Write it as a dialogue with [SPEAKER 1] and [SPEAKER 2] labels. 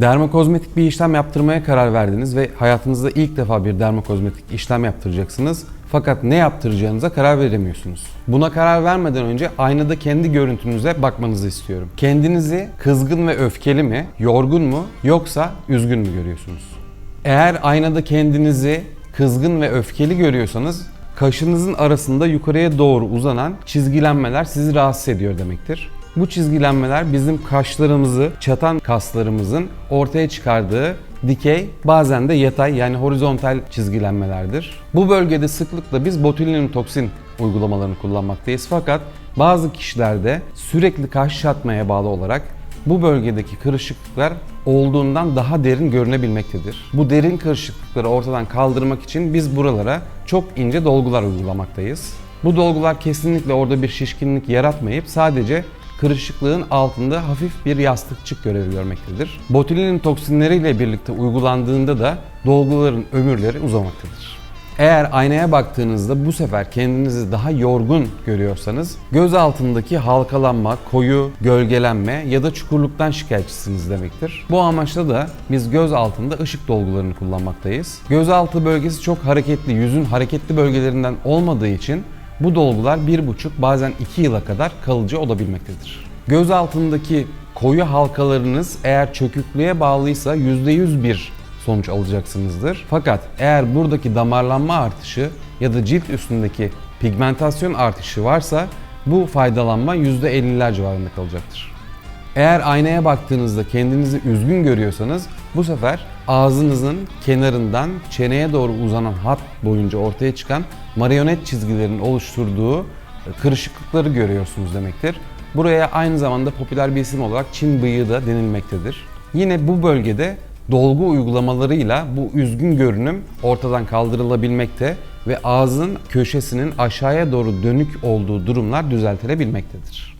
[SPEAKER 1] Dermokozmetik bir işlem yaptırmaya karar verdiniz ve hayatınızda ilk defa bir dermokozmetik işlem yaptıracaksınız. Fakat ne yaptıracağınıza karar veremiyorsunuz. Buna karar vermeden önce aynada kendi görüntünüze bakmanızı istiyorum. Kendinizi kızgın ve öfkeli mi, yorgun mu yoksa üzgün mü görüyorsunuz? Eğer aynada kendinizi kızgın ve öfkeli görüyorsanız kaşınızın arasında yukarıya doğru uzanan çizgilenmeler sizi rahatsız ediyor demektir. Bu çizgilenmeler bizim kaşlarımızı, çatan kaslarımızın ortaya çıkardığı dikey, bazen de yatay yani horizontal çizgilenmelerdir. Bu bölgede sıklıkla biz botulinum toksin uygulamalarını kullanmaktayız fakat bazı kişilerde sürekli kaş çatmaya bağlı olarak bu bölgedeki kırışıklıklar olduğundan daha derin görünebilmektedir. Bu derin kırışıklıkları ortadan kaldırmak için biz buralara çok ince dolgular uygulamaktayız. Bu dolgular kesinlikle orada bir şişkinlik yaratmayıp sadece kırışıklığın altında hafif bir yastıkçık görevi görmektedir. Botulinum toksinleriyle birlikte uygulandığında da dolguların ömürleri uzamaktadır. Eğer aynaya baktığınızda bu sefer kendinizi daha yorgun görüyorsanız göz altındaki halkalanma, koyu gölgelenme ya da çukurluktan şikayetçisiniz demektir. Bu amaçla da biz göz altında ışık dolgularını kullanmaktayız. Göz altı bölgesi çok hareketli, yüzün hareketli bölgelerinden olmadığı için bu dolgular 1,5 bazen 2 yıla kadar kalıcı olabilmektedir. Göz altındaki koyu halkalarınız eğer çöküklüğe bağlıysa %100 bir sonuç alacaksınızdır. Fakat eğer buradaki damarlanma artışı ya da cilt üstündeki pigmentasyon artışı varsa bu faydalanma %50'ler civarında kalacaktır. Eğer aynaya baktığınızda kendinizi üzgün görüyorsanız bu sefer ağzınızın kenarından çeneye doğru uzanan hat boyunca ortaya çıkan marionet çizgilerin oluşturduğu kırışıklıkları görüyorsunuz demektir. Buraya aynı zamanda popüler bir isim olarak Çin bıyığı da denilmektedir. Yine bu bölgede dolgu uygulamalarıyla bu üzgün görünüm ortadan kaldırılabilmekte ve ağzın köşesinin aşağıya doğru dönük olduğu durumlar düzeltilebilmektedir.